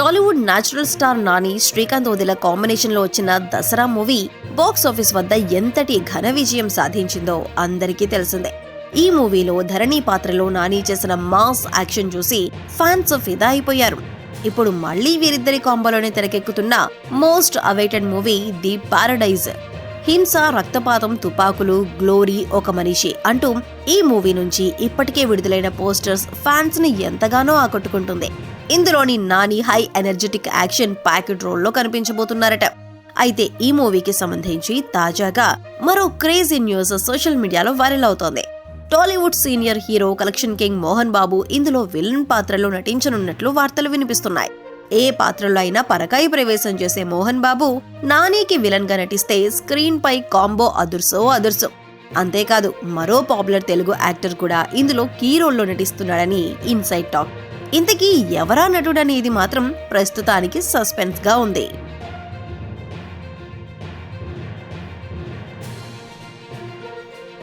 Tollywood natural star Nani Srikanth Odela కాంబినేషన్లో వచ్చిన Dasara movie box office వద్ద ఎంతటి ఘన విజయం సాధించిందో అందరికీ తెలిసిందే. ఈ మూవీలో ధరణి పాత్రలో నాని చేసిన మాస్ యాక్షన్ చూసి ఫ్యాన్స్ ఫిదా అయిపోయారు. ఇప్పుడు మళ్ళీ వీరిద్దరి కాంబోలోనే తెరకెక్కుతున్న most awaited movie the Paradise హింస రక్తపాతం తుపాకులు గ్లోరీ ఒక మనిషి అంటూ ఈ మూవీ నుంచి ఇప్పటికే విడుదలైన పోస్టర్స్ ఫ్యాన్స్ని ఎంతగానో ఆకట్టుకుంటుంది. ఇందులోని Nani high energetic action packet రోల్లో కనిపించబోతున్నారట. అయితే ఈ మూవీకి సంబంధించి తాజాగా మరో crazy news social media viral అవుతోంది. Tollywood senior hero collection king Mohan Babu ఇందులో విలన్ పాత్రలో నటించనున్నట్లు వార్తలు వినిపిస్తున్నాయి. ఏ పాత్రలో అయినా పరకాయ ప్రవేశం చేసే మోహన్ బాబు నానికి విలన్గా నటిస్తే స్క్రీన్ పై కాంబో అదుర్సో అదుర్సో. అంతేకాదు మరో పాపులర్ తెలుగు యాక్టర్ కూడా ఇందులో కీ రోల్లో నటిస్తున్నాడని ఇన్సైడ్ టాక్. ఇంతకీ ఎవరా నటుడనేది మాత్రం ప్రస్తుతానికి సస్పెన్స్గా ఉంది.